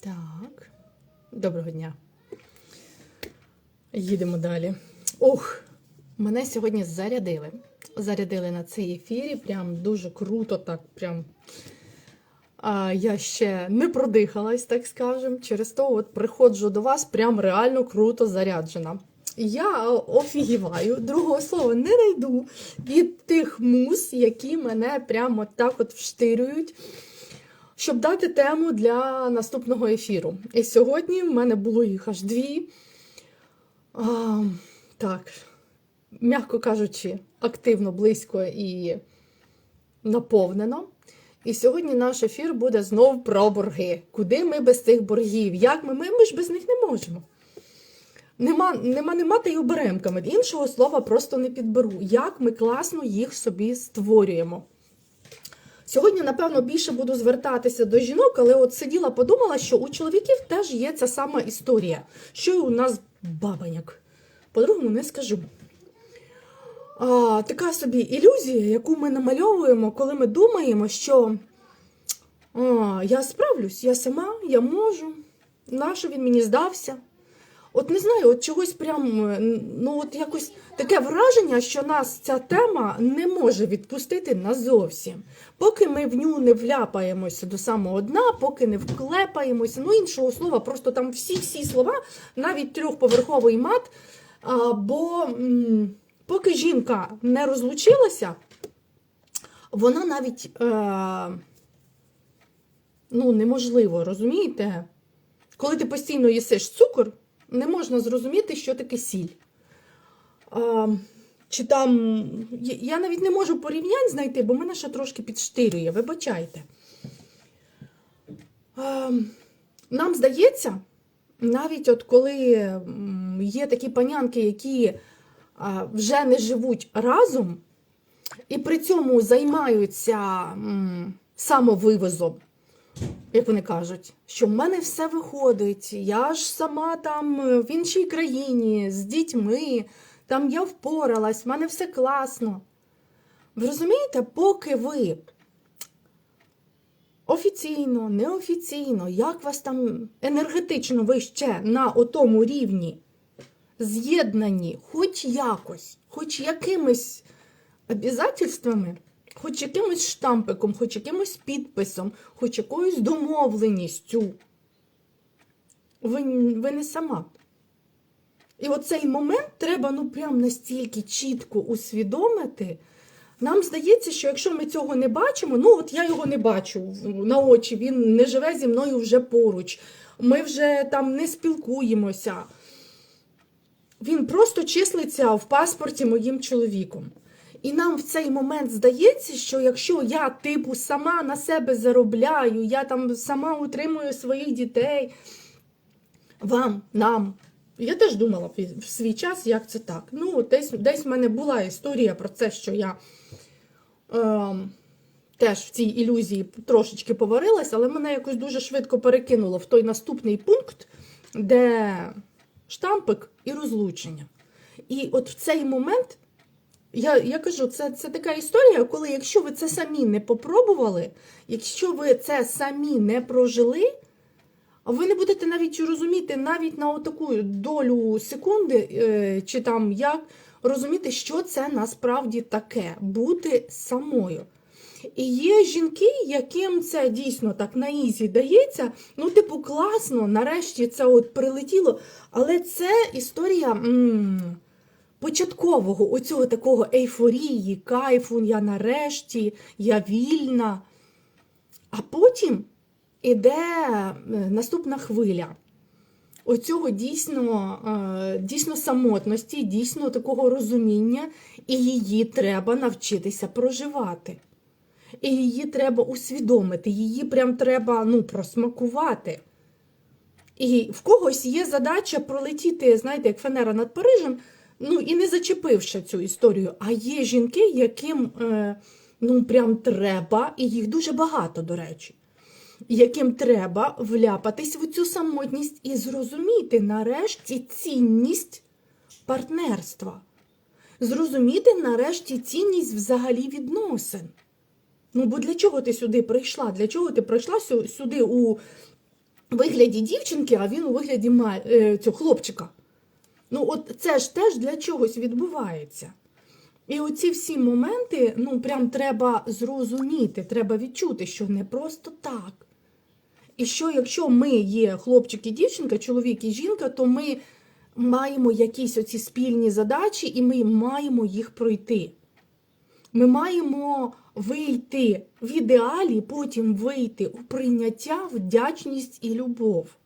Так. Доброго дня. Їдемо далі. Ох, мене сьогодні зарядили. Зарядили на цей ефірі. Прям дуже круто, так прям. А я ще не продихалась, так скажем. Через то от приходжу до вас прям реально круто заряджена. Я офігіваю, другого слова не знайду від тих мус, які мене прямо так от вштирюють, щоб дати тему для наступного ефіру. І сьогодні в мене було їх аж дві. А, так, м'яко кажучи, активно, близько і наповнено. І сьогодні наш ефір буде знов про борги. Куди ми без цих боргів? Як ми? Ми, ми ж без них не можемо. Нема, нема, нема та й оберемками. Іншого слова просто не підберу. Як ми класно їх собі створюємо. Сьогодні, напевно, більше буду звертатися до жінок, але от сиділа, подумала, що у чоловіків теж є ця сама історія, що і у нас бабаняк. По-другому не скажу. А, така собі ілюзія, яку ми намальовуємо, коли ми думаємо, що а, я справлюсь, я сама, я можу, нащо він мені здався. От не знаю, от чогось прям, е, ну от якось таке враження, що нас ця тема не може відпустити назовсім. Поки ми в ню не вляпаємося до самого дна, поки не вклепаємося, ну іншого слова, просто там всі-всі слова, навіть трьохповерховий мат. А, бо поки жінка не розлучилася, вона навіть е, ну, неможливо, розумієте? Коли ти постійно їсиш цукор, не можна зрозуміти, що таке сіль. А, чи там. я- навіть не можу порівнянь знайти, бо мене ще трошки підштирює, вибачайте. А, нам здається, навіть от коли є такі панянки, які вже не живуть разом, і при цьому займаються самовивозом, як вони кажуть, що в мене все виходить, я ж сама там е, в іншій країні з дітьми, там я впоралась, в мене все класно. Ви розумієте, поки ви офіційно, неофіційно, як вас там енергетично ви ще на отому рівні з'єднані, хоч якось, хоч якимись обязательствами, хоч якимось штампиком, хоч якимось підписом, хоч якоюсь домовленістю. Ви, ви не сама. І оцей момент треба ну прям настільки чітко усвідомити. Нам здається, що якщо ми цього не бачимо, ну от я його не бачу на очі, він не живе зі мною вже поруч, ми вже там не спілкуємося. Він просто числиться в паспорті моїм чоловіком. І нам в цей момент здається, що якщо я, типу, сама на себе заробляю, я там сама утримую своїх дітей, вам, нам. Я теж думала в свій час, як це так. Ну, десь, десь в мене була історія про це, що я е, теж в цій ілюзії трошечки поварилась, але мене якось дуже швидко перекинуло в той наступний пункт, де штампик і розлучення. І от в цей момент я, я кажу, це, це така історія, коли якщо ви це самі не попробували, якщо ви це самі не прожили, ви не будете навіть розуміти навіть на таку долю секунди, е, чи там як розуміти, що це насправді таке бути самою. І є жінки, яким це дійсно так на ізі дається. Ну, типу, класно, нарешті це от прилетіло. Але це історія м, початкового, оцього такого ейфорії, кайфу, я нарешті, я вільна. А потім іде е, наступна хвиля. Оцього дійсно, е, дійсно самотності, дійсно такого розуміння, і її треба навчитися проживати. І її треба усвідомити, її прям треба ну, просмакувати. І в когось є задача пролетіти, знаєте, як фанера над Парижем, ну і не зачепивши цю історію. А є жінки, яким е, ну, прям треба, і їх дуже багато, до речі, яким треба вляпатись в цю самотність і зрозуміти нарешті цінність партнерства. Зрозуміти нарешті цінність взагалі відносин. Ну, бо для чого ти сюди прийшла? Для чого ти прийшла сюди у вигляді дівчинки, а він у вигляді е, цього хлопчика. Ну, от це ж теж для чогось відбувається. І оці всі моменти, ну, прям треба зрозуміти, треба відчути, що не просто так. І що якщо ми є хлопчик і дівчинка, чоловік і жінка, то ми маємо якісь оці спільні задачі, і ми маємо їх пройти. Ми маємо вийти в ідеалі, потім вийти у прийняття, вдячність і любов.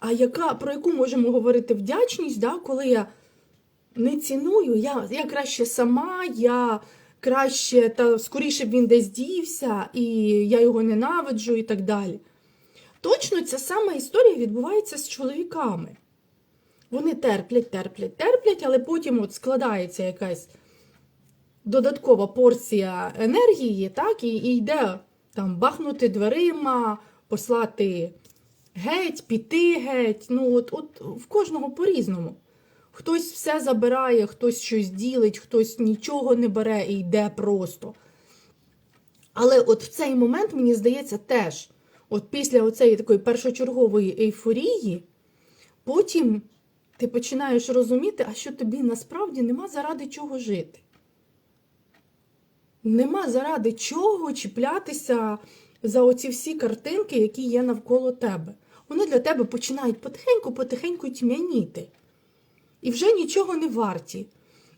А яка, про яку можемо говорити вдячність, да, коли я не ціную, я, я краще сама, я краще, та скоріше б він десь дівся, і я його ненавиджу і так далі. Точно ця сама історія відбувається з чоловіками. Вони терплять, терплять, терплять, але потім от складається якась додаткова порція енергії, так, і, і йде там бахнути дверима, послати геть, піти геть. Ну, от, от в кожного по-різному. Хтось все забирає, хтось щось ділить, хтось нічого не бере і йде просто. Але от в цей момент, мені здається, теж, от після оцеї такої першочергової ейфорії, потім ти починаєш розуміти, а що тобі насправді нема заради чого жити. Нема заради чого чіплятися за оці всі картинки, які є навколо тебе. Вони для тебе починають потихеньку-потихеньку тьмяніти. І вже нічого не варті.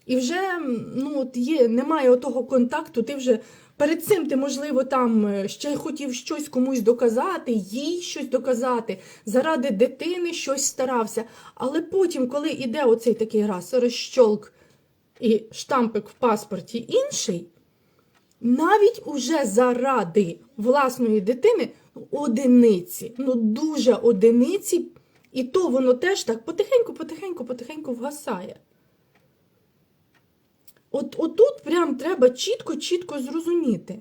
І вже ну, от є, немає отого контакту, ти вже перед цим ти, можливо, там е, ще хотів щось комусь доказати, їй щось доказати, заради дитини щось старався. Але потім, коли іде оцей такий раз розщолк і штампик в паспорті інший, навіть уже заради власної дитини одиниці, ну дуже одиниці, і то воно теж так потихеньку, потихеньку, потихеньку вгасає. От отут прям треба чітко-чітко зрозуміти,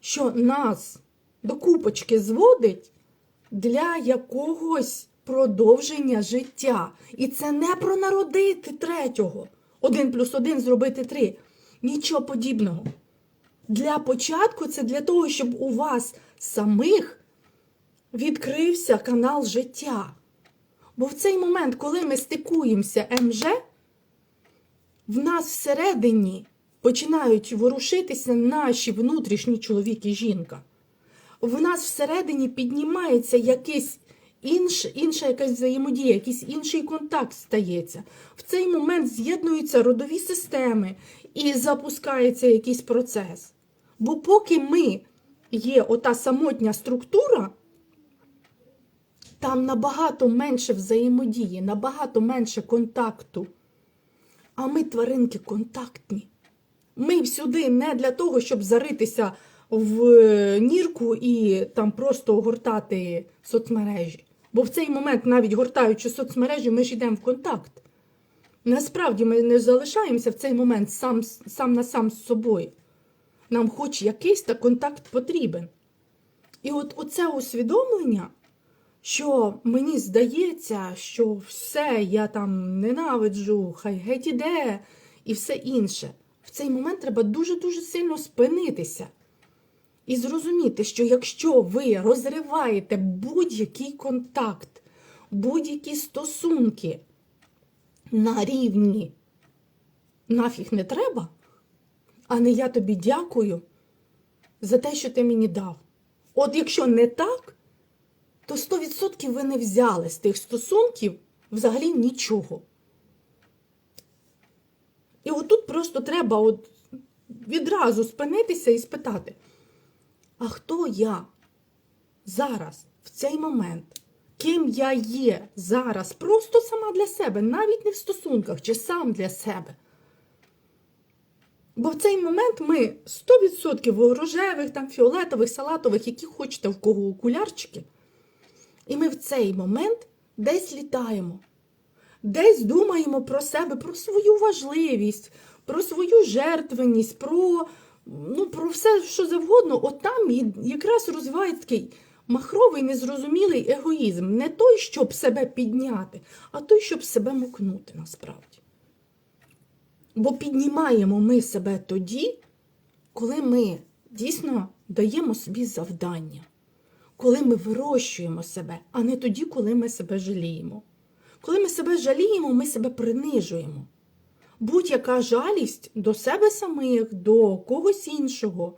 що нас до купочки зводить для якогось продовження життя. І це не про народити третього. Один плюс один зробити три. Нічого подібного. Для початку це для того, щоб у вас самих відкрився канал життя. Бо в цей момент, коли ми стикуємося МЖ, в нас всередині починають ворушитися наші внутрішні чоловік і жінка. В нас всередині піднімається якийсь інш, інша якась взаємодія, якийсь інший контакт стається. В цей момент з'єднуються родові системи і запускається якийсь процес. Бо поки ми є ота самотня структура, там набагато менше взаємодії, набагато менше контакту. А ми тваринки контактні. Ми сюди не для того, щоб заритися в е, нірку і там просто огортати соцмережі. Бо в цей момент, навіть гортаючи соцмережі, ми ж йдемо в контакт. Насправді ми не залишаємося в цей момент сам, сам на сам з собою. Нам хоч якийсь та контакт потрібен. І от оце усвідомлення, що мені здається, що все я там ненавиджу, хай геть іде і все інше. В цей момент треба дуже-дуже сильно спинитися і зрозуміти, що якщо ви розриваєте будь-який контакт, будь-які стосунки на рівні нафіг не треба, а не я тобі дякую за те, що ти мені дав. От якщо не так, то 100% ви не взяли з тих стосунків взагалі нічого. І отут просто треба от відразу спинитися і спитати, а хто я зараз, в цей момент? Ким я є зараз, просто сама для себе, навіть не в стосунках, чи сам для себе. Бо в цей момент ми 100% рожевих, там, фіолетових, салатових, які хочете, в кого окулярчики. І ми в цей момент десь літаємо, десь думаємо про себе, про свою важливість, про свою жертвеність, про, ну, про все, що завгодно. От там якраз розвивається такий махровий, незрозумілий егоїзм. Не той, щоб себе підняти, а той, щоб себе мукнути насправді. Бо піднімаємо ми себе тоді, коли ми дійсно даємо собі завдання. Коли ми вирощуємо себе, а не тоді, коли ми себе жаліємо. Коли ми себе жаліємо, ми себе принижуємо. Будь-яка жалість до себе самих, до когось іншого.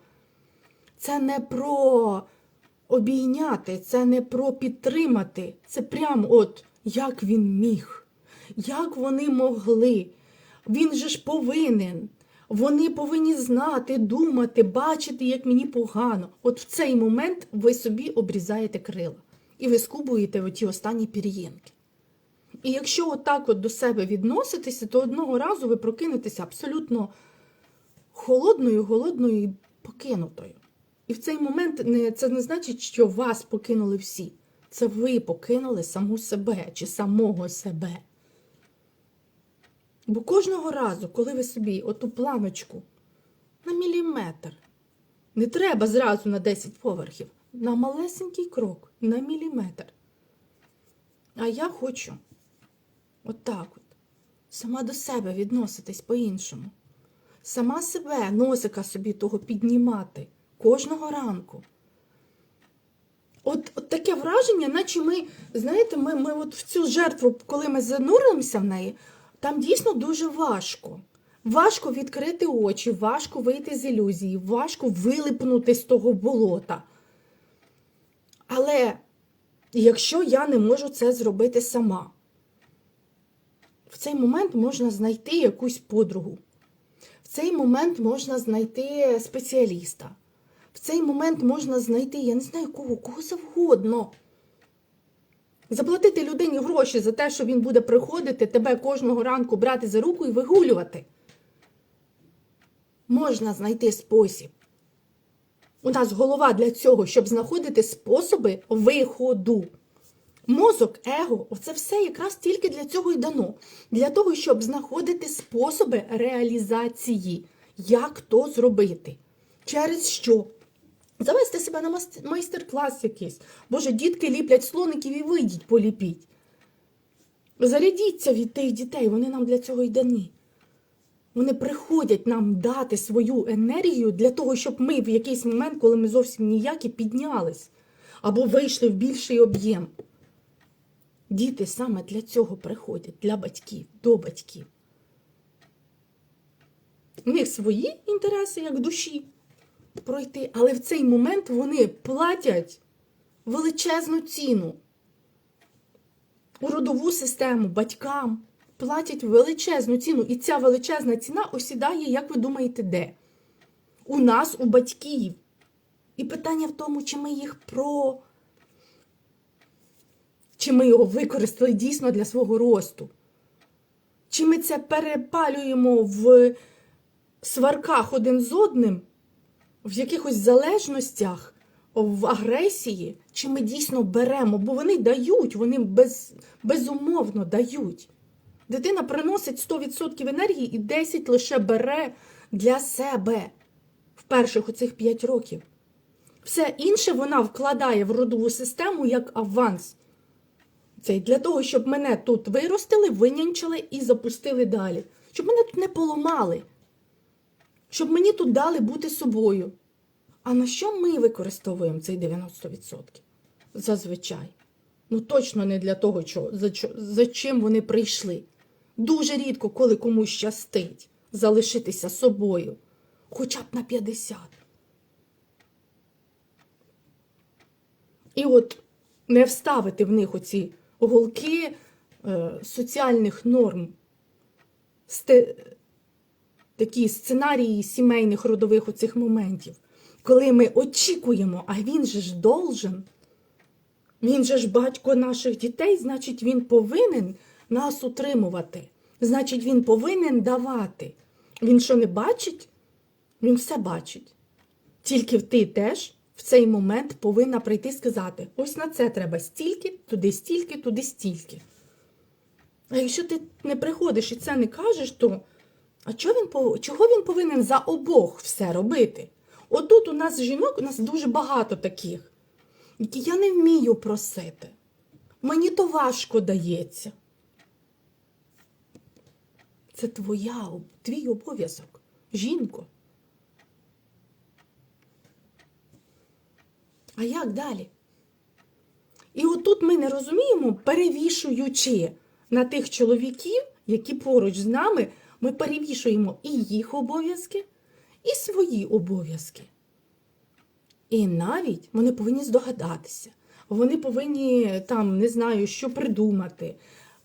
Це не про обійняти, це не про підтримати. Це прям от як він міг, як вони могли. Він же ж повинен. Вони повинні знати, думати, бачити, як мені погано. От в цей момент ви собі обрізаєте крила і ви скубуєте оті останні пір'їнки. І якщо отак от до себе відноситеся, то одного разу ви прокинетеся абсолютно холодною, голодною і покинутою. І в цей момент це не значить, що вас покинули всі. Це ви покинули саму себе чи самого себе. Бо кожного разу, коли ви собі оту планочку на міліметр, не треба зразу на 10 поверхів, на малесенький крок, на міліметр. А я хочу отак от, сама до себе відноситись по-іншому. Сама себе, носика собі того піднімати кожного ранку. От, от таке враження, наче ми, знаєте, ми, ми от в цю жертву, коли ми зануримося в неї, там дійсно дуже важко. Важко відкрити очі, важко вийти з ілюзії, важко вилипнути з того болота. Але якщо я не можу це зробити сама, в цей момент можна знайти якусь подругу. В цей момент можна знайти спеціаліста. В цей момент можна знайти, я не знаю кого, кого завгодно. Заплатити людині гроші за те, що він буде приходити, тебе кожного ранку брати за руку і вигулювати. Можна знайти спосіб. У нас голова для цього, щоб знаходити способи виходу. Мозок, его, оце все якраз тільки для цього й дано. Для того, щоб знаходити способи реалізації. Як то зробити? Через що? Завести себе на майстер-клас якийсь. Боже, дітки ліплять слоників і вийдіть, поліпіть. Зарядіться від тих дітей, вони нам для цього й дані. Вони приходять нам дати свою енергію для того, щоб ми в якийсь момент, коли ми зовсім ніякі, піднялись або вийшли в більший об'єм. Діти саме для цього приходять, для батьків, до батьків. У них свої інтереси, як душі, пройти, але в цей момент вони платять величезну ціну. У родову систему, батькам платять величезну ціну. І ця величезна ціна осідає, як ви думаєте, де? У нас, у батьків. І питання в тому, чи ми їх про. Чи ми його використали дійсно для свого росту? Чи ми це перепалюємо в сварках один з одним, в якихось залежностях, в агресії, чи ми дійсно беремо, бо вони дають, вони без, безумовно дають. Дитина приносить 100% енергії і 10 лише бере для себе в перших оцих 5 років. Все інше вона вкладає в родову систему як аванс. Це для того, щоб мене тут виростили, винянчили і запустили далі. Щоб мене тут не поламали. Щоб мені тут дали бути собою. А на що ми використовуємо цей 90%? Зазвичай. Ну точно не для того, що, за, за чим вони прийшли. Дуже рідко, коли комусь щастить залишитися собою. Хоча б на 50. І от не вставити в них оці голки е, соціальних норм, такі сценарії сімейних родових оцих моментів, коли ми очікуємо, а він же ж должен, він же ж батько наших дітей, значить, він повинен нас утримувати. Значить, він повинен давати. Він що не бачить? Він все бачить. Тільки ти теж в цей момент повинна прийти і сказати: ось на це треба стільки, туди стільки, туди стільки. А якщо ти не приходиш і це не кажеш, то а чого він, чого він повинен за обох все робити? Отут у нас жінок, у нас дуже багато таких, які я не вмію просити. Мені то важко дається. Це твоя, твій обов'язок, жінко. А як далі? І отут ми не розуміємо, перевішуючи на тих чоловіків, які поруч з нами, ми перевішуємо і їх обов'язки, і свої обов'язки. І навіть вони повинні здогадатися, вони повинні там, не знаю, що придумати,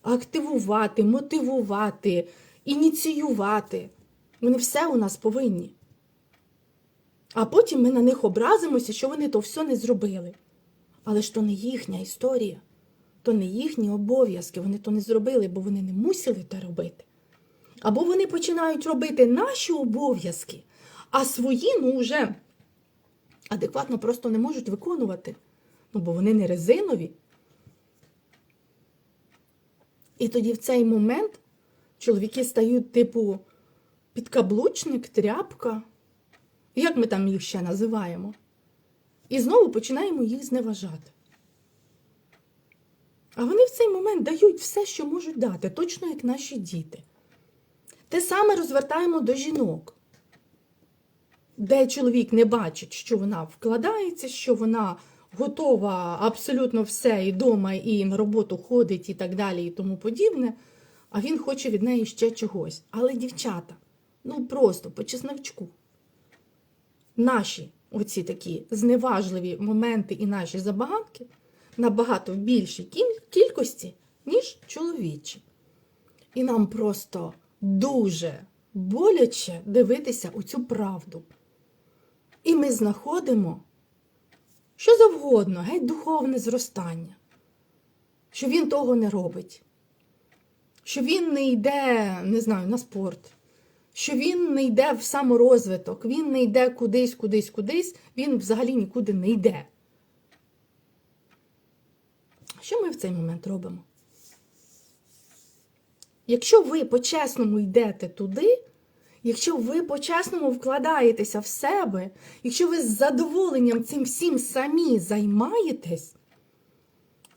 активувати, мотивувати, ініціювати. Вони все у нас повинні. А потім ми на них образимося, що вони то все не зробили. Але ж то не їхня історія, то не їхні обов'язки. Вони то не зробили, бо вони не мусили те робити. Або вони починають робити наші обов'язки, а свої, ну, вже адекватно просто не можуть виконувати. Ну, бо вони не резинові. І тоді в цей момент чоловіки стають, типу, підкаблучник, тряпка. Як ми там їх ще називаємо? І знову починаємо їх зневажати. А вони в цей момент дають все, що можуть дати, точно як наші діти. Те саме розвертаємо до жінок, де чоловік не бачить, що вона вкладається, що вона готова абсолютно все і вдома, і на роботу ходить, і так далі, і тому подібне. А він хоче від неї ще чогось. Але дівчата, ну просто по чесночку. Наші оці такі зневажливі моменти і наші забаганки набагато в більшій кількості, ніж чоловічі. І нам просто дуже боляче дивитися у цю правду. І ми знаходимо що завгодно, геть духовне зростання, що він того не робить, що він не йде, не знаю, на спорт, що він не йде в саморозвиток, він не йде кудись, кудись, кудись, він взагалі нікуди не йде. Що ми в цей момент робимо? Якщо ви по-чесному йдете туди, якщо ви по-чесному вкладаєтеся в себе, якщо ви з задоволенням цим всім самі займаєтесь,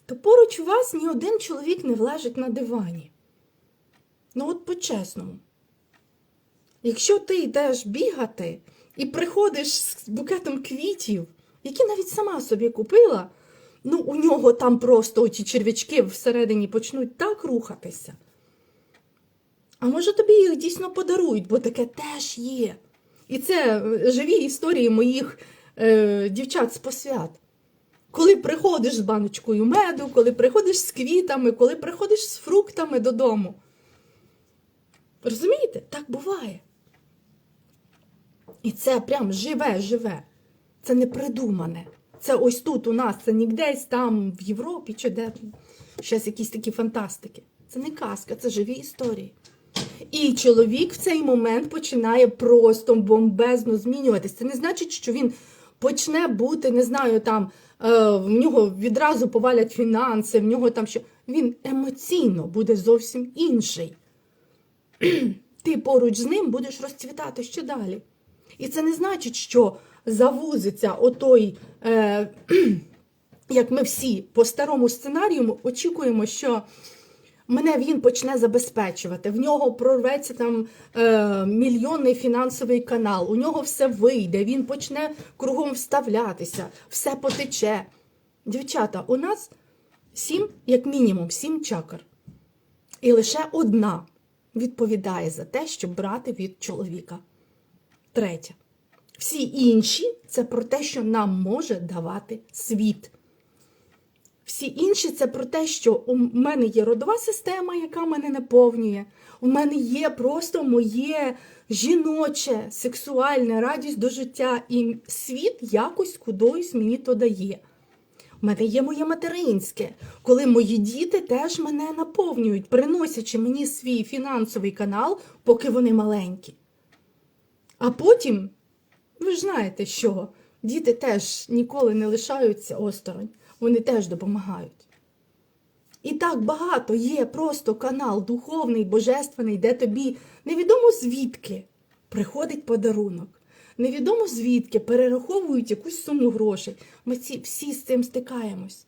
то поруч вас ні один чоловік не влежить на дивані. Ну, от по-чесному. Якщо ти йдеш бігати і приходиш з букетом квітів, які навіть сама собі купила, ну у нього там просто оті черв'ячки всередині почнуть так рухатися. А може тобі їх дійсно подарують, бо таке теж є. І це е, живі історії моїх е, дівчат з посвят. Коли приходиш з баночкою меду, коли приходиш з квітами, коли приходиш з фруктами додому. Розумієте? Так буває. І це прям живе-живе. Це не придумане. Це ось тут у нас, це не десь там в Європі чи де щось якісь такі фантастики. Це не казка, це живі історії. І чоловік в цей момент починає просто бомбезно змінюватись. Це не значить, що він почне бути, не знаю, там е, в нього відразу повалять фінанси, в нього там що. Він емоційно буде зовсім інший. Ти поруч з ним будеш розцвітати ще далі. І це не значить, що завузиться отой, е, як ми всі по старому сценарію очікуємо, що мене він почне забезпечувати. В нього прорветься там е, мільйонний фінансовий канал, у нього все вийде, він почне кругом вставлятися, все потече. Дівчата, у нас сім, як мінімум, сім чакр. І лише одна відповідає за те, щоб брати від чоловіка. Третя. Всі інші це про те, що нам може давати світ. Всі інші це про те, що у мене є родова система, яка мене наповнює. У мене є просто моє жіноче, сексуальне радість до життя, і світ якось кудись мені то дає. У мене є моє материнське, коли мої діти теж мене наповнюють, приносячи мені свій фінансовий канал, поки вони маленькі. А потім, ви ж знаєте, що діти теж ніколи не лишаються осторонь, вони теж допомагають. І так багато є просто канал духовний, божественний, де тобі невідомо звідки приходить подарунок. Невідомо звідки перераховують якусь суму грошей. Ми ці, всі з цим стикаємось.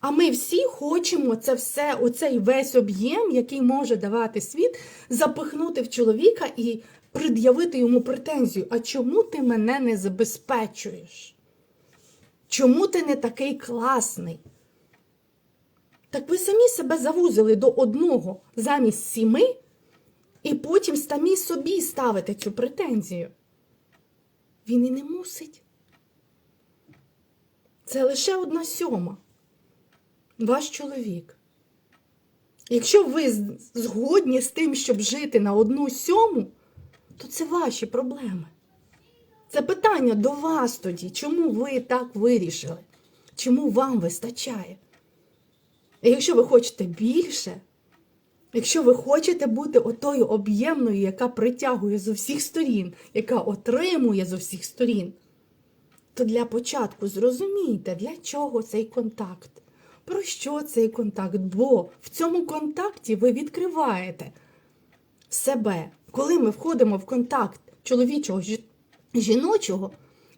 А ми всі хочемо це все, оцей весь об'єм, який може давати світ, запихнути в чоловіка і пред'явити йому претензію. А чому ти мене не забезпечуєш? Чому ти не такий класний? Так ви самі себе завузили до одного замість сіми, і потім самі собі ставите цю претензію. Він і не мусить. Це лише одна сьома. Ваш чоловік. Якщо ви згодні з тим, щоб жити на одну сьому, то це ваші проблеми. Це питання до вас тоді. Чому ви так вирішили? Чому вам вистачає? І якщо ви хочете більше, якщо ви хочете бути отою об'ємною, яка притягує з усіх сторін, яка отримує з усіх сторін, то для початку зрозумійте, для чого цей контакт. Про що цей контакт? Бо в цьому контакті ви відкриваєте себе. Коли ми входимо в контакт чоловічого жіночого,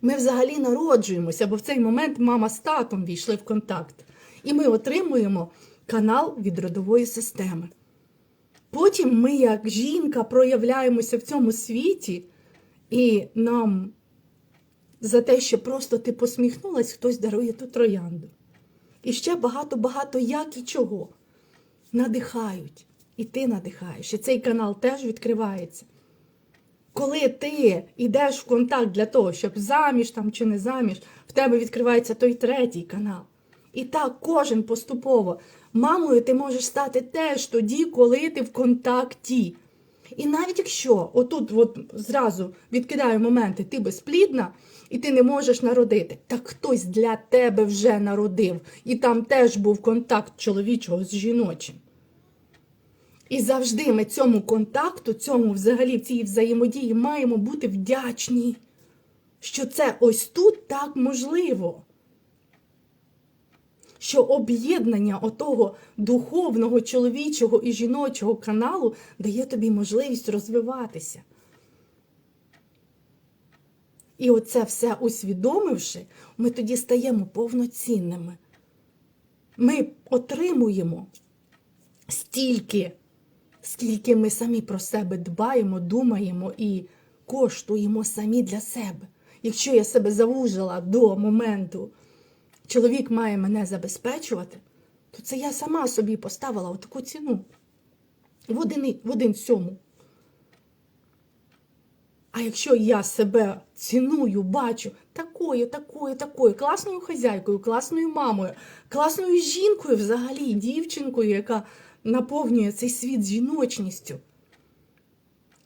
ми взагалі народжуємося, бо в цей момент мама з татом війшли в контакт. І ми отримуємо канал від родової системи. Потім ми, як жінка, проявляємося в цьому світі, і нам за те, що просто ти посміхнулась, хтось дарує ту троянду. І ще багато-багато як і чого. Надихають. І ти надихаєш. І цей канал теж відкривається. Коли ти йдеш в контакт для того, щоб заміж там чи не заміж, в тебе відкривається той третій канал. І так кожен поступово. Мамою ти можеш стати теж тоді, коли ти в контакті. І навіть якщо отут от зразу відкидаю моменти, ти безплідна і ти не можеш народити, так хтось для тебе вже народив. І там теж був контакт чоловічого з жіночим. І завжди ми цьому контакту, цьому взагалі цій взаємодії маємо бути вдячні, що це ось тут так можливо. Що об'єднання отого духовного чоловічого і жіночого каналу дає тобі можливість розвиватися. І оце все усвідомивши, ми тоді стаємо повноцінними. Ми отримуємо стільки, скільки ми самі про себе дбаємо, думаємо і коштуємо самі для себе. Якщо я себе завужила до моменту, чоловік має мене забезпечувати, то це я сама собі поставила таку ціну в один, в один сьому. А якщо я себе ціную, бачу такою, такою, такою, класною хазяйкою, класною мамою, класною жінкою, взагалі, дівчинкою, яка наповнює цей світ жіночністю.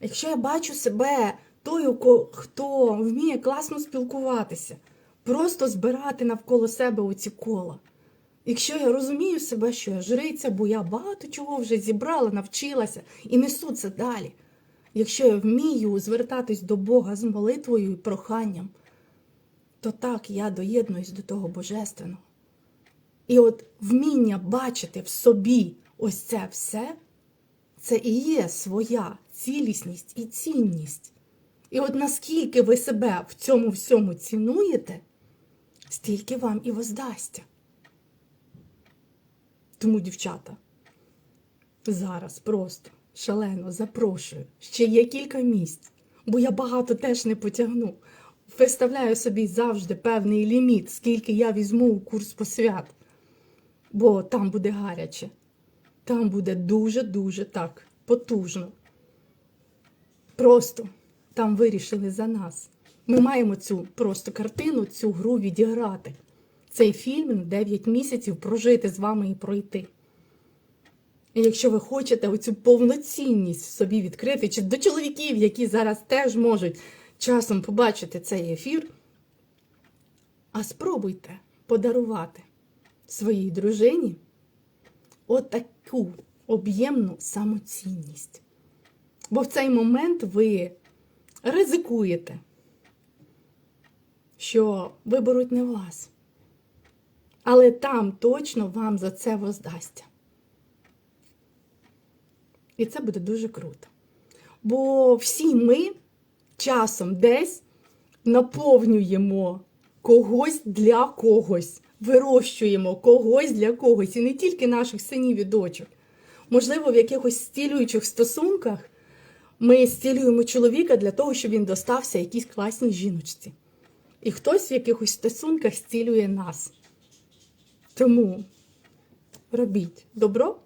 Якщо я бачу себе тою, хто вміє класно спілкуватися, просто збирати навколо себе оці кола. Якщо я розумію себе, що я жриця, бо я багато чого вже зібрала, навчилася і несу це далі. Якщо я вмію звертатись до Бога з молитвою і проханням, то так я доєднуюсь до того Божественного. І от вміння бачити в собі ось це все, це і є своя цілісність і цінність. І от наскільки ви себе в цьому всьому цінуєте, стільки вам і воздасться. Тому, дівчата, зараз просто шалено запрошую. Ще є кілька місць, бо я багато теж не потягну. Виставляю собі завжди певний ліміт, скільки я візьму у курс посвят, бо там буде гаряче. Там буде дуже-дуже так потужно. Просто там вирішили за нас. Ми маємо цю просто картину, цю гру відіграти. Цей фільм 9 місяців прожити з вами і пройти. І якщо ви хочете оцю повноцінність собі відкрити, чи до чоловіків, які зараз теж можуть часом побачити цей ефір, а спробуйте подарувати своїй дружині отаку об'ємну самоцінність. Бо в цей момент ви ризикуєте, що виберуть не вас. Але там точно вам за це воздасться. І це буде дуже круто. Бо всі ми часом десь наповнюємо когось для когось, вирощуємо когось для когось, і не тільки наших синів і дочок. Можливо, в якихось стілюючих стосунках ми стілюємо чоловіка для того, щоб він достався якійсь класній жіночці. І хтось в якихось стосунках стілює нас. Тому робіть добро,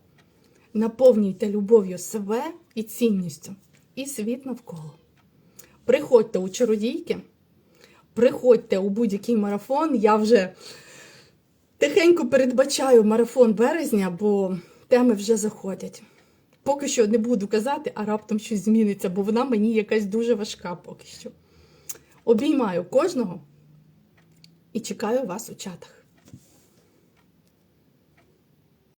наповнюйте любов'ю себе і цінністю, і світ навколо. Приходьте у чародійки, приходьте у будь-який марафон. Я вже тихенько передбачаю марафон березня, бо теми вже заходять. Поки що не буду казати, а раптом щось зміниться, бо вона мені якась дуже важка поки що. Обіймаю кожного і чекаю вас у чатах.